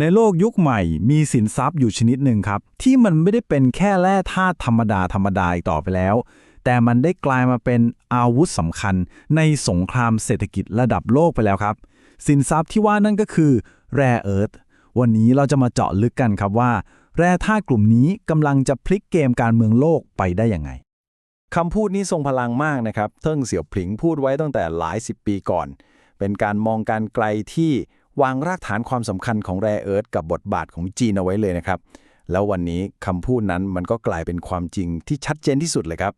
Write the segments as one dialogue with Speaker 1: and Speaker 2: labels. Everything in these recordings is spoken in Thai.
Speaker 1: ในโลกยุคใหม่มีสินทรัพย์อยู่ชนิดหนึ่งครับ ที่มันไม่ได้เป็นแค่แร่ธาตุธรรมดาธรรมดาอีกต่อไปแล้ว แต่มันได้กลายมาเป็นอาวุธสำคัญ ในสงครามเศรษฐกิจระดับโลกไปแล้วครับ สินทรัพย์ที่ว่านั่นก็คือแร่เอิร์ธวันนี้เราจะมาเจาะลึกกันครับว่า แร่ธาตุกลุ่มนี้กำลังจะพลิกเกมการเมืองโลกไปได้ยังไง
Speaker 2: คำพูดนี้ทรงพลังมากนะครับ เทิงเสี่ยวผิงพูดไว้ตั้งแต่หลายสิบปีก่อน เป็นการมองการไกลที่ วางรากฐานความสำคัญของแร่เอิร์ธกับบทบาทของจีนเอาไว้เลยนะครับ แล้ววันนี้คำพูดนั้นมันก็กลายเป็นความจริงที่ชัดเจนที่สุดเลยครับ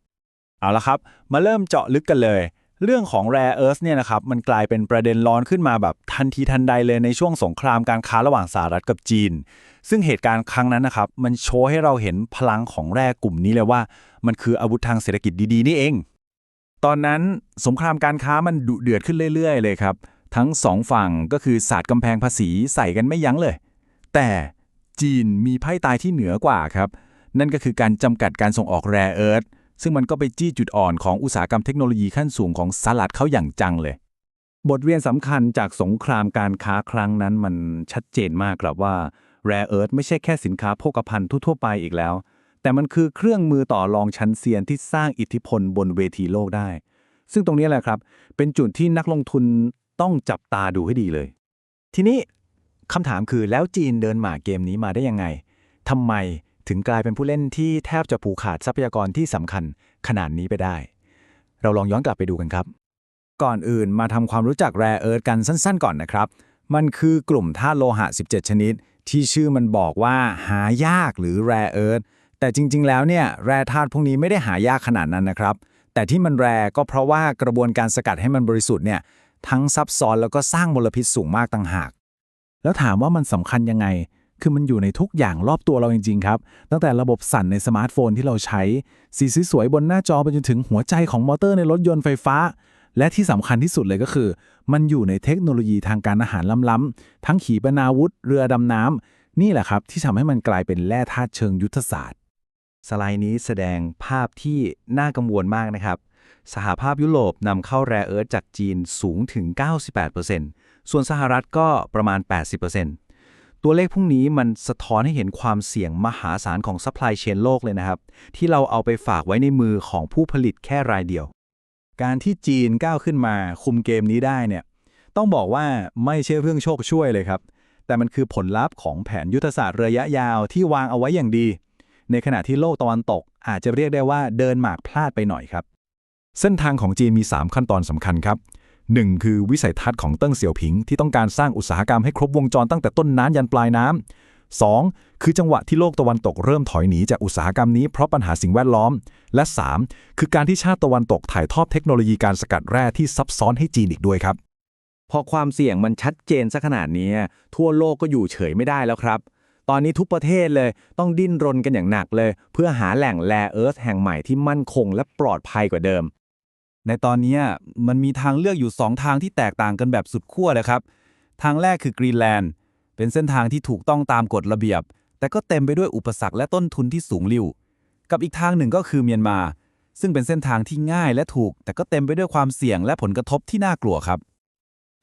Speaker 1: เอาละครับ มาเริ่มเจาะลึกกันเลย เรื่องของ Rare Earth เนี่ยนะครับมันกลายเป็นประเด็นร้อนขึ้นมาแบบทันทีทันใดเลยในช่วงสงครามการค้าระหว่างสหรัฐกับจีน ซึ่งเหตุการณ์ครั้งนั้นนะครับมันโชว์ให้เราเห็นพลังของแร่กลุ่มนี้เลยว่า มันคืออาวุธทางเศรษฐกิจดีๆนี่เอง ตอนนั้นสงครามการค้ามันดุเดือดขึ้นเรื่อย ๆ เลยครับ ทั้งสองฝั่งก็คือศาสตร์กำแพงภาษีใส่กันไม่ยั้งเลย แต่จีนมีไพ่ตายที่เหนือกว่าครับ นั่นก็คือการจำกัดการส่งออกแร่เอิร์ธซึ่งมันก็ไปจี้จุดอ่อนของอุตสาหกรรมเทคโนโลยีขั้นสูงของสหรัฐเขาอย่างจังเลย บทเรียนสำคัญจากสงครามการค้าครั้งนั้นมันชัดเจนมากครับว่า Rare Earth ไม่ใช่แค่สินค้าโภคภัณฑ์ทั่วๆไปอีกแล้ว แต่มันคือเครื่องมือต่อรองชั้นเซียนที่สร้างอิทธิพลบนเวทีโลกได้ ซึ่งตรงนี้แหละครับ เป็นจุดที่นักลงทุน ต้องจับตาดูให้ดีเลย ทีนี้คำถามคือแล้วจีนเดินหมากเกมนี้มาได้ยังไงทำไมถึงกลายเป็นผู้เล่นที่แทบจะผูกขาดทรัพยากรที่สำคัญขนาดนี้ไปได้ เราลองย้อนกลับไปดูกันครับ ก่อนอื่นมาทำความรู้จักแรเอิร์ธกันสั้น ๆ ก่อนนะครับ มันคือกลุ่มธาตุโลหะ 17 ชนิด ที่ชื่อมันบอกว่าหายากหรือแรเอิร์ธแต่จริง ๆ แล้วเนี่ยแร่ธาตุพวกนี้ไม่ได้หายากขนาดนั้นนะครับ แต่ที่มันแร่ก็เพราะว่ากระบวนการสกัดให้มันบริสุทธิ์เนี่ย ทั้งซับซ้อนแล้วก็สร้างมลพิษสูงมากต่างหาก แล้วถามว่ามันสำคัญยังไง คือมันอยู่ในทุกอย่างรอบตัวเราจริง ๆ ครับ ตั้งแต่ระบบสั่นในสมาร์ทโฟนที่เราใช้ สีสวยๆบนหน้าจอไปจนถึงหัวใจของมอเตอร์ในรถยนต์ไฟฟ้า และที่สำคัญที่สุดเลยก็คือ มันอยู่ในเทคโนโลยีทางการอาหารล้ำๆทั้งขีปนาวุธ เรือดำน้ำนี่แหละครับ ที่ทำให้มันกลายเป็นแร่ธาตุเชิงยุทธศาสตร์
Speaker 2: สไลด์นี้แสดงภาพที่น่ากังวลมากนะครับ สหภาพยุโรปนำเข้าแร่เอิร์ธจากจีนสูงถึง 98%ส่วนสหรัฐก็ประมาณ 80%ตัวเลขพวกนี้มันสะท้อนให้เห็นความเสี่ยงมหาศาลของซัพพลายเชนโลกเลยนะครับ ที่เราเอาไปฝากไว้ในมือของผู้ผลิตแค่รายเดียว
Speaker 1: การที่จีนก้าวขึ้นมาคุมเกมนี้ได้เนี่ยต้องบอกว่าไม่ใช่เรื่องโชคช่วยเลยครับ แต่มันคือผลลัพธ์ของแผนยุทธศาสตร์ระยะยาวที่วางเอาไว้อย่างดี ในขณะที่โลกตะวันตกอาจจะเรียกได้ว่าเดินหมากพลาดไปหน่อยครับ เส้นทางของจีนมี 3 ขั้นตอนสำคัญครับ 1. คือวิสัยทัศน์ของเติ้งเสี่ยวผิง ที่ต้องการสร้างอุตสาหกรรมให้ครบวงจรตั้งแต่ต้นน้ำยันปลายน้ำ 2. คือจังหวะที่โลกตะวันตกเริ่มถอยหนีจากอุตสาหกรรมนี้เพราะปัญหาสิ่งแวดล้อม และ 3. คือการที่ชาติตะวันตกถ่ายทอดเทคโนโลยีการสกัดแร่ที่ซับซ้อนให้จีนอีกด้วยครับ
Speaker 2: พอความเสี่ยงมันชัดเจนซะขนาดนี้ ทั่วโลกก็อยู่เฉยไม่ได้แล้วครับ ตอนนี้ทุกประเทศเลยต้องดิ้นรนกันอย่างหนักเลย เพื่อหาแหล่งแร่เอิร์ธแห่งใหม่ที่มั่นคงและปลอดภัยกว่าเดิม
Speaker 1: ในตอนนี้มันมีทางเลือกอยู่ 2 ทางที่แตกต่างกันแบบสุดขั้วเลยครับ ทางแรกคือกรีนแลนด์ เป็นเส้นทางที่ถูกต้องตามกฎระเบียบ แต่ก็เต็มไปด้วยอุปสรรคและต้นทุนที่สูงลิ่ว กับอีกทางหนึ่งก็คือเมียนมา ซึ่งเป็นเส้นทางที่ง่ายและถูก แต่ก็เต็มไปด้วยความเสี่ยงและผลกระทบที่น่ากลัวครับ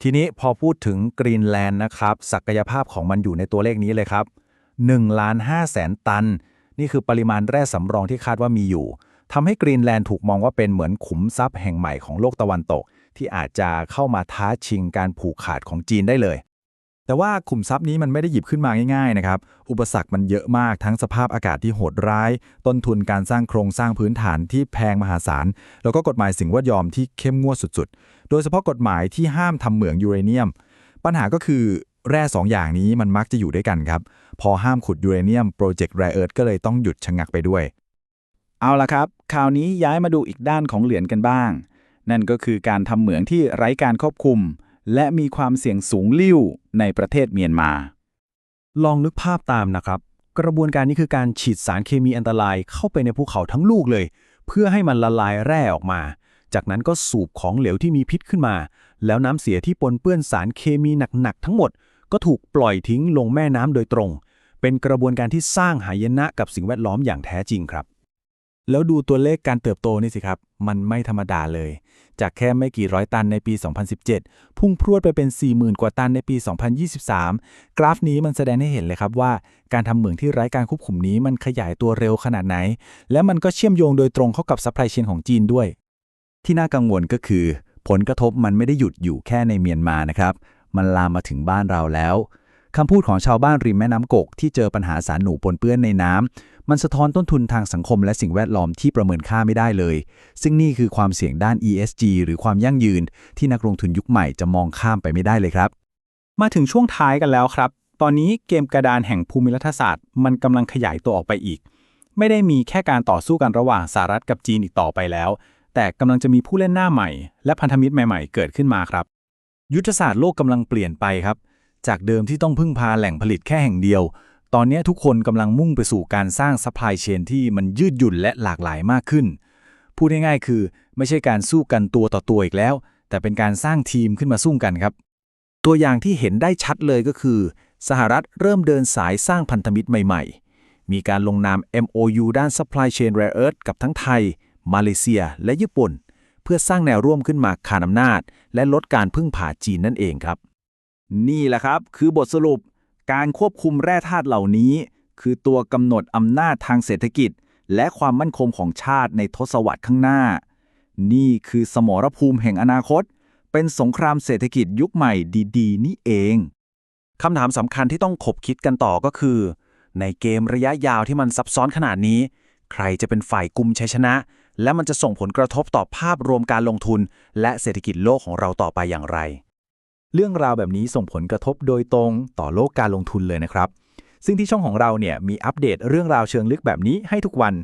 Speaker 1: ทีนี้พอพูดถึงกรีนแลนด์นะครับศักยภาพของมันอยู่ในตัวเลขนี้เลยครับ1ล้าน5แสนตัน นี่คือปริมาณแร่สำรองที่คาดว่ามีอยู่ ทำให้กรีนแลนด์ถูกมองว่าเป็นเหมือนขุมทรัพย์แห่งใหม่ของโลกตะวันตก ที่อาจจะเข้ามาท้าชิงการผูกขาดของจีนได้เลย แต่ว่าขุมทรัพย์นี้มันไม่ได้หยิบขึ้นมาง่ายๆนะครับ อุปสรรคมันเยอะมากทั้งสภาพอากาศที่โหดร้าย ต้นทุนการสร้างโครงสร้างพื้นฐานที่แพงมหาศาล แล้วก็กฎหมายสิ่งแวดล้อมที่เข้มงวดสุดๆ โดยเฉพาะกฎหมายที่ห้ามทำเหมืองยูเรเนียม ปัญหาก็คือแร่สองอย่างนี้มันมักจะอยู่ด้วยกันครับ พอห้ามขุดยูเรเนียมโปรเจกต์แรเอิร์ธก็เลยต้องหยุดชะงักไปด้วย เอาละครับ คราวนี้ย้ายมาดูอีกด้านของเหรียญกันบ้าง นั่นก็คือการทำเหมืองที่ไร้การควบคุม และมีความเสี่ยงสูงลิ่วในประเทศเมียนมา ลองนึกภาพตามนะครับ กระบวนการนี้คือการฉีดสารเคมีอันตรายเข้าไปในภูเขาทั้งลูกเลย เพื่อให้มันละลายแร่ออกมา จากนั้นก็สูบของเหลวที่มีพิษขึ้นมา แล้วน้ำเสียที่ปนเปื้อนสารเคมีหนักๆทั้งหมด ก็ถูกปล่อยทิ้งลงแม่น้ำโดยตรง เป็นกระบวนการที่สร้างหายนะกับสิ่งแวดล้อมอย่างแท้จริงครับ แล้วดูตัวเลขการเติบโตนี่สิครับ มันไม่ธรรมดาเลย จากแค่ไม่กี่ร้อยตันในปี 2017 พุ่งพรวดไปเป็น 40,000 กว่าตันในปี 2023 กราฟนี้มันแสดงให้เห็นเลยครับว่า การทำเหมืองที่ไร้การควบคุมนี้มันขยายตัวเร็วขนาดไหน และมันก็เชื่อมโยงโดยตรงเข้ากับซัพพลายเชนของจีนด้วย
Speaker 2: ที่น่ากังวลก็คือ ผลกระทบมันไม่ได้หยุดอยู่แค่ในเมียนมานะครับ มันลามมาถึงบ้านเราแล้วคำพูดของชาวบ้านริมแม่น้ำกกที่เจอปัญหาสารหนูปนเปื้อนในน้ำ มันสะท้อนต้นทุนทางสังคมและสิ่งแวดล้อมที่ประเมินค่าไม่ได้เลย ซึ่งนี่คือความเสี่ยงด้าน ESG หรือความยั่งยืน ที่นักลงทุนยุคใหม่จะมองข้ามไปไม่ได้เลยครับ
Speaker 1: มาถึงช่วงท้ายกันแล้วครับ ตอนนี้เกมกระดานแห่งภูมิรัฐศาสตร์ มันกำลังขยายตัวออกไปอีก ไม่ได้มีแค่การต่อสู้กันระหว่างสหรัฐกับจีนอีกต่อไปแล้ว แต่กำลังจะมีผู้เล่นหน้าใหม่ และพันธมิตรใหม่ ๆ เกิดขึ้นมาครับ ยุทธศาสตร์โลกกำลังเปลี่ยนไปครับ จากเดิมที่ต้องพึ่งพาแหล่งผลิตแค่แห่งเดียว ตอนนี้ทุกคนกำลังมุ่งไปสู่การสร้างซัพพลายเชนที่มันยืดหยุ่นและหลากหลายมากขึ้น พูดง่ายๆคือ ไม่ใช่การสู้กันตัวต่อตัวอีกแล้ว แต่เป็นการสร้างทีมขึ้นมาสู้กันครับ ตัวอย่างที่เห็นได้ชัดเลยก็คือ สหรัฐเริ่มเดินสายสร้างพันธมิตรใหม่ ๆ มีการลงนาม MOU ด้าน Supply Chain Rare Earth กับทั้งไทย มาเลเซีย และญี่ปุ่น เพื่อสร้างแนวร่วมขึ้นมาขานอำนาจ และลดการพึ่งพาจีนนั่นเองครับ นี่แหละครับ คือบทสรุป การควบคุมแร่ธาตุเหล่านี้ คือตัวกำหนดอำนาจทางเศรษฐกิจ และความมั่นคงของชาติในทศวรรษข้างหน้า นี่คือสมรภูมิแห่งอนาคต เป็นสงครามเศรษฐกิจยุคใหม่ดีๆ นี่เองคำถามสำคัญที่ต้องขบคิดกันต่อก็คือ ในเกมระยะยาวที่มันซับซ้อนขนาดนี้ ใครจะเป็นฝ่ายกุมชัยชนะ และมันจะส่งผลกระทบต่อภาพรวมการลงทุน และเศรษฐกิจโลกของเราต่อไปอย่างไร เรื่องราวแบบนี้ส่งผลกระทบโดยตรงต่อโลกการลงทุนเลยนะครับ ซึ่งที่ช่องของเราเนี่ยมีอัปเดตเรื่องราวเชิงลึกแบบนี้ให้ทุกวัน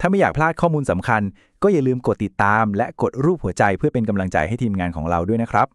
Speaker 1: ถ้าไม่อยากพลาดข้อมูลสำคัญ ก็อย่าลืมกดติดตาม และกดรูปหัวใจเพื่อเป็นกำลังใจให้ทีมงานของเราด้วยนะครับ